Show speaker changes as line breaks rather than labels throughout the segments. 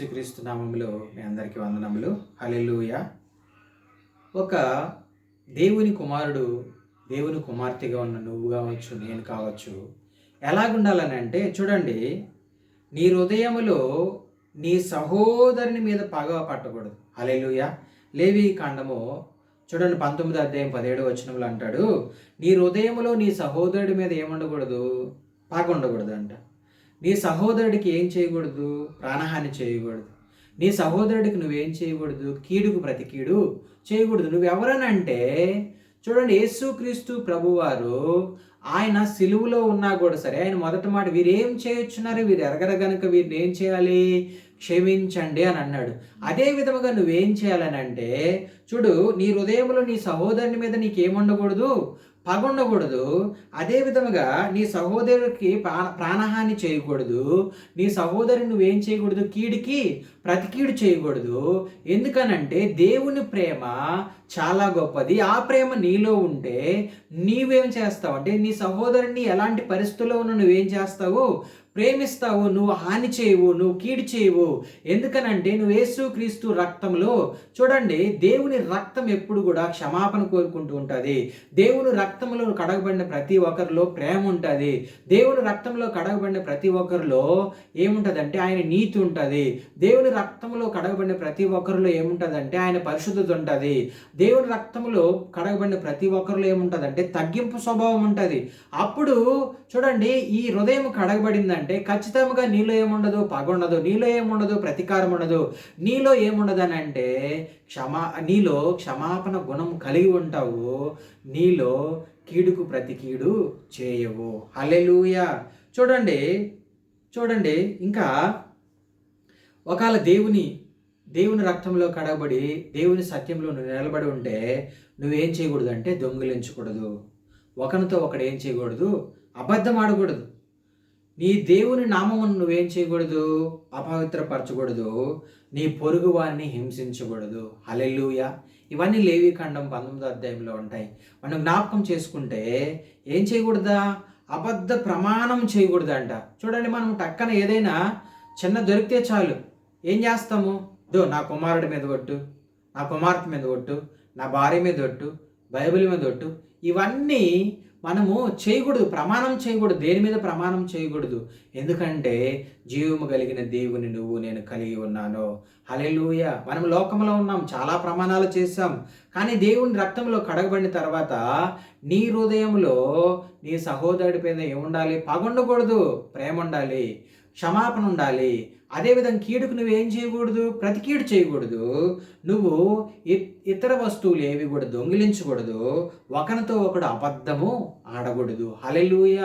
యేసుక్రీస్తు నామంలో మీ అందరికీ వందనములు. హలెలుయ ఒక దేవుని కుమారుడు దేవుని కుమార్తెగా ఉన్న నువ్వు కావచ్చు నేను కావచ్చు ఎలాగుండాలని అంటే చూడండి నీ హృదయములో నీ సహోదరుని మీద పగ పట్టకూడదు. హల్లెలూయ. లేవి కాండము చూడండి పంతొమ్మిది అధ్యాయం పదిహేడు వచనంలో అంటాడు నీ హృదయములో నీ సహోదరుడి మీద ఏముండకూడదు? పగ ఉండకూడదు అంట నీ సహోదరుడికి ఏం చేయకూడదు? ప్రాణహాని చేయకూడదు. నీ సహోదరుడికి నువ్వేం చేయకూడదు? కీడుకు ప్రతి కీడు చేయకూడదు. నువ్వెవరనంటే చూడండి యేసుక్రీస్తు ప్రభువారు ఆయన సిలువులో ఉన్నా కూడా సరే ఆయన మొదటి మాట వీరేం చేయొచ్చున్నారు వీరు ఎరగర గనుక వీరిని ఏం చేయాలి? క్షమించండి అని అన్నాడు. అదే విధముగా నువ్వేం చేయాలని అంటే చూడు నీ హృదయంలో నీ సహోదరుని మీద నీకేముండకూడదు పగుండకూడదు. అదే విధముగా నీ సహోదరుడికి ప్రాణ ప్రాణహాని చేయకూడదు. నీ సహోదరుని నువ్వేం చేయకూడదు? కీడికి ప్రతికీడు చేయకూడదు. ఎందుకనంటే దేవుని ప్రేమ చాలా గొప్పది. ఆ ప్రేమ నీలో ఉంటే నీవేం చేస్తావు? అంటే నీ సహోదరుని ఎలాంటి పరిస్థితుల్లో ఉన్న నువ్వేం చేస్తావు? ప్రేమిస్తావు. నువ్వు హాని చేయవు. నువ్వు కీడు చేయవు. ఎందుకనంటే నువ్వు యేసు క్రీస్తు రక్తంలో చూడండి దేవుని రక్తం ఎప్పుడు కూడా క్షమాపణ కోరుకుంటూ ఉంటుంది. దేవుని రక్తంలో కడగబడిన ప్రతి ఒక్కరిలో ప్రేమ ఉంటుంది. దేవుని రక్తంలో కడగబడిన ప్రతి ఒక్కరిలో ఏముంటుందంటే ఆయన నీతి ఉంటుంది. దేవుని రక్తంలో కడగబడిన ప్రతి ఒక్కరిలో ఏముంటుందంటే ఆయన పరిశుద్ధత ఉంటుంది. దేవుని రక్తంలో కడగబడిన ప్రతి ఒక్కరిలో ఏముంటుందంటే తగ్గింపు స్వభావం ఉంటుంది. అప్పుడు చూడండి ఈ హృదయం కడగబడిందంటే ఖచ్చితంగా నీలో ఏముండదు? పగ ఉండదు నీలో ఏముండదు? ప్రతీకారం ఉండదు. నీలో ఏముండదు అని అంటే క్షమా నీలో క్షమాపణ గుణం కలిగి ఉంటావు. నీలో కీడుకు ప్రతి కీడు చేయవు. హలెలూయ చూడండి చూడండి ఇంకా ఒకవేళ దేవుని దేవుని రక్తంలో కడగబడి దేవుని సత్యంలో నువ్వు నిలబడి ఉంటే నువ్వేం చేయకూడదు అంటే దొంగిలించకూడదు. ఒకరితో ఒకడు ఏం చేయకూడదు? అబద్ధం ఆడకూడదు. నీ దేవుని నామమును నువ్వేం చేయకూడదు? అపవిత్రపరచకూడదు. నీ పొరుగు వారిని హింసించకూడదు. హలెల్లుయ. ఇవన్నీ లేవి ఖండం పంతొమ్మిదో అధ్యాయంలో ఉంటాయి. మనం జ్ఞాపకం చేసుకుంటే ఏం చేయకూడదా? అబద్ధ ప్రమాణం చేయకూడదంట. చూడండి మనం టక్కన ఏదైనా చిన్న దొరికితే చాలు. ఏం చేస్తాము? దో నా కుమారుడి మీద కొట్టు నా కుమార్తె మీద కొట్టు నా భార్య మీద ఒట్టు బైబిల్ మీద ఒట్టు ఇవన్నీ మనము చేయకూడదు ప్రమాణం చేయకూడదు దేని మీద ప్రమాణం చేయకూడదు. ఎందుకంటే జీవము కలిగిన దేవుని నువ్వు నేను కలిగి ఉన్నాను. హలెలూయ మనం లోకంలో ఉన్నాం చాలా ప్రమాణాలు చేశాం. కానీ దేవుని రక్తంలో కడగబడిన తర్వాత నీ హృదయంలో నీ సహోదరుడి మీద ఏముండాలి? పగుండకూడదు ప్రేమ ఉండాలి. క్షమాపణ ఉండాలి. అదేవిధంగా కీడుకు నువ్వేం చేయకూడదు? ప్రతి కీడు చేయకూడదు. నువ్వు ఇతర వస్తువులు ఏవి కూడా దొంగిలించకూడదు. ఒకరితో ఒకడు అబద్ధము ఆడకూడదు. హలెలుయ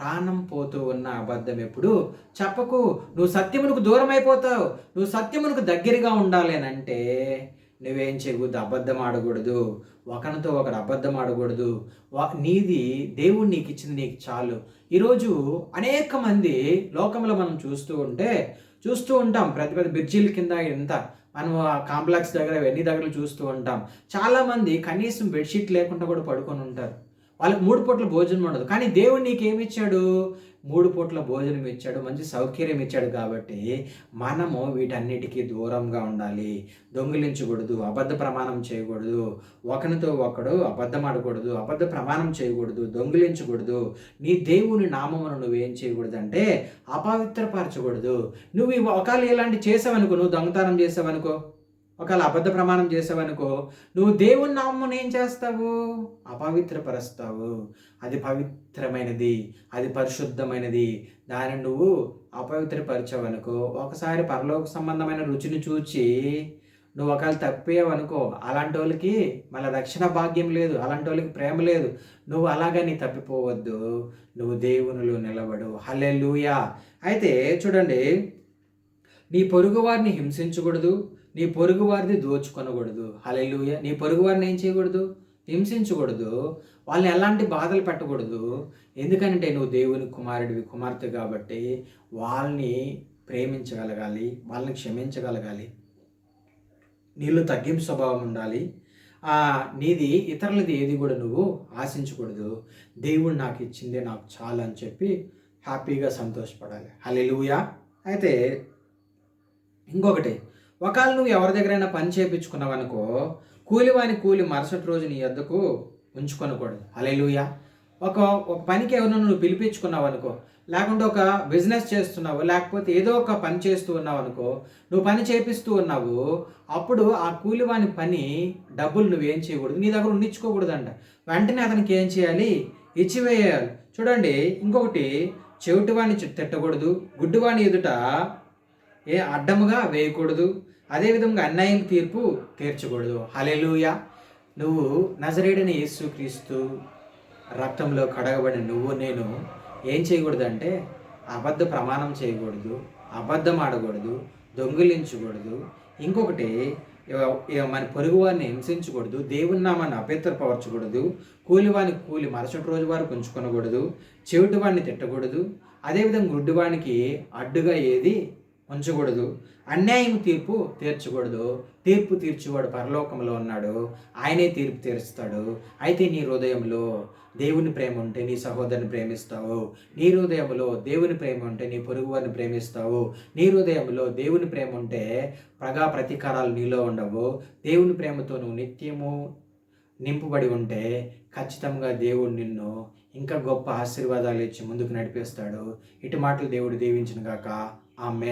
ప్రాణం పోతూ ఉన్న అబద్ధం ఎప్పుడు? చెప్పకు. నువ్వు సత్యమునకు దూరం అయిపోతావు నువ్వు సత్యమునకు దగ్గరగా ఉండాలి అని అంటే నువ్వేం చేయకూడదు అబద్ధం ఆడకూడదు ఒకరితో ఒకడు అబద్ధం ఆడకూడదు. నీది దేవుడు నీకు ఇచ్చింది నీకు చాలు. ఈరోజు అనేక మంది లోకంలో మనం చూస్తూ ఉంటే చూస్తూ ఉంటాం. పెద్ద పెద్ద బ్రిడ్జిల కింద ఎంత మనం ఆ కాంప్లెక్స్ దగ్గర ఎన్ని దగ్గర చూస్తూ ఉంటాం. చాలామంది కనీసం బెడ్షీట్ లేకుండా కూడా పడుకొని ఉంటారు. వాళ్ళకి మూడు పూట్ల భోజనం ఉండదు. కానీ దేవుడు నీకేమి ఇచ్చాడు మూడు పూట్ల భోజనం ఇచ్చాడు మంచి సౌకర్యం ఇచ్చాడు కాబట్టి మనము వీటన్నిటికీ దూరంగా ఉండాలి. దొంగిలించకూడదు అబద్ధ ప్రమాణం చేయకూడదు. ఒకరితో ఒకడు అబద్ధం ఆడకూడదు అబద్ధ ప్రమాణం చేయకూడదు దొంగిలించకూడదు. నీ దేవుని నామమును నువ్వేం చేయకూడదు అంటే అపవిత్రపరచకూడదు. నువ్వు ఒకవేళ ఇలాంటి చేసావనుకో నువ్వు దొంగతనం చేసావనుకో ఒకవేళ అబద్ధ ప్రమాణం చేసావనుకో నువ్వు దేవుని నామమును ఏం చేస్తావు? అపవిత్రపరుస్తావు. అది పవిత్రమైనది. అది పరిశుద్ధమైనది. దాన్ని నువ్వు అపవిత్రపరిచావనుకో ఒకసారి పరలోక సంబంధమైన రుచిని చూచి నువ్వు ఒకవేళ తప్పేవనుకో అలాంటి వాళ్ళకి మళ్ళీ రక్షణ భాగ్యం లేదు. అలాంటి వాళ్ళకి ప్రేమ లేదు. నువ్వు అలాగని తప్పిపోవద్దు. నువ్వు దేవునిలో నిలబడు. హల్లెలూయా. అయితే చూడండి నీ పొరుగు వారిని హింసించకూడదు. నీ పొరుగు వారిని దోచుకొనకూడదు. హలెలుయ నీ పొరుగు వారిని ఏం చేయకూడదు? హింసించకూడదు. వాళ్ళని ఎలాంటి బాధలు పెట్టకూడదు. ఎందుకంటే నువ్వు దేవుని కుమారుడివి కుమార్తె కాబట్టి వాళ్ళని ప్రేమించగలగాలి వాళ్ళని క్షమించగలగాలి. నీళ్ళు తగ్గింపు స్వభావం ఉండాలి. నీది ఇతరులది ఏది కూడా నువ్వు ఆశించకూడదు. దేవుడు నాకు ఇచ్చిందే నాకు చాలు అని చెప్పి హ్యాపీగా సంతోషపడాలి. హలెలుయా అయితే ఇంకొకటి ఒకవేళ నువ్వు ఎవరి దగ్గరైనా పని చేయించుకున్నావు అనుకో కూలివాని కూలి మరుసటి రోజు నీ వద్దకు ఉంచుకొనకూడదు. అలెలుయ ఒక ఒక పనికి ఎవరినో నువ్వు పిలిపించుకున్నావు అనుకో లేకుంటే ఒక బిజినెస్ చేస్తున్నావు లేకపోతే ఏదో ఒక పని చేస్తూ ఉన్నావు అనుకో నువ్వు పని చేపిస్తూ ఉన్నావు అప్పుడు ఆ కూలివాని పని డబ్బులు నువ్వేం చేయకూడదు. నీ దగ్గర ఉండించుకోకూడదంట వెంటనే అతనికి ఏం చేయాలి? ఇచ్చివేయాలి. చూడండి ఇంకొకటి చెవిటివాణ్ణి తిట్టకూడదు. గుడ్డివాణి ఎదుట ఏ అడ్డముగా వేయకూడదు. అదేవిధంగా అన్యాయం తీర్పు తీర్చకూడదు. హలెలుయ నువ్వు నజరేడని యేసు క్రీస్తు రక్తంలో కడగబడిన నువ్వు నేను ఏం చేయకూడదు అబద్ధ ప్రమాణం చేయకూడదు అబద్ధం ఆడకూడదు దొంగిలించకూడదు. ఇంకొకటి ఇవ- ఇవ మన పొరుగువారిని హింసించకూడదు దేవుని నామాన్ని అభ్యంతరపరచకూడదు కూలివాని కూలి మరుసటి రోజు వరకు ఉంచుకొనకూడదు చెవిటి వాడిని తిట్టకూడదు అదేవిధంగా గుడ్డివానికి అడ్డుగా ఏది ఉంచకూడదు. అన్యాయం తీర్పు తీర్చకూడదు. తీర్పు తీర్చువాడు పరలోకంలో ఉన్నాడు. ఆయనే తీర్పు తీరుస్తాడు. అయితే నీ హృదయంలో దేవుని ప్రేమ ఉంటే నీ సహోదరుని ప్రేమిస్తావు. నీ హృదయంలో దేవుని ప్రేమ ఉంటే నీ పొరుగువారిని ప్రేమిస్తావు. నీ హృదయంలో దేవుని ప్రేమ ఉంటే ప్రగా ప్రతీకారాలు నీలో ఉండవు. దేవుని ప్రేమతో నువ్వు నిత్యము నింపుబడి ఉంటే ఖచ్చితంగా దేవుడు నిన్ను ఇంకా గొప్ప ఆశీర్వాదాలు ఇచ్చి ముందుకు నడిపిస్తాడు. ఇటు మాటలు దేవుడు దీవించిన గాక. ఆమె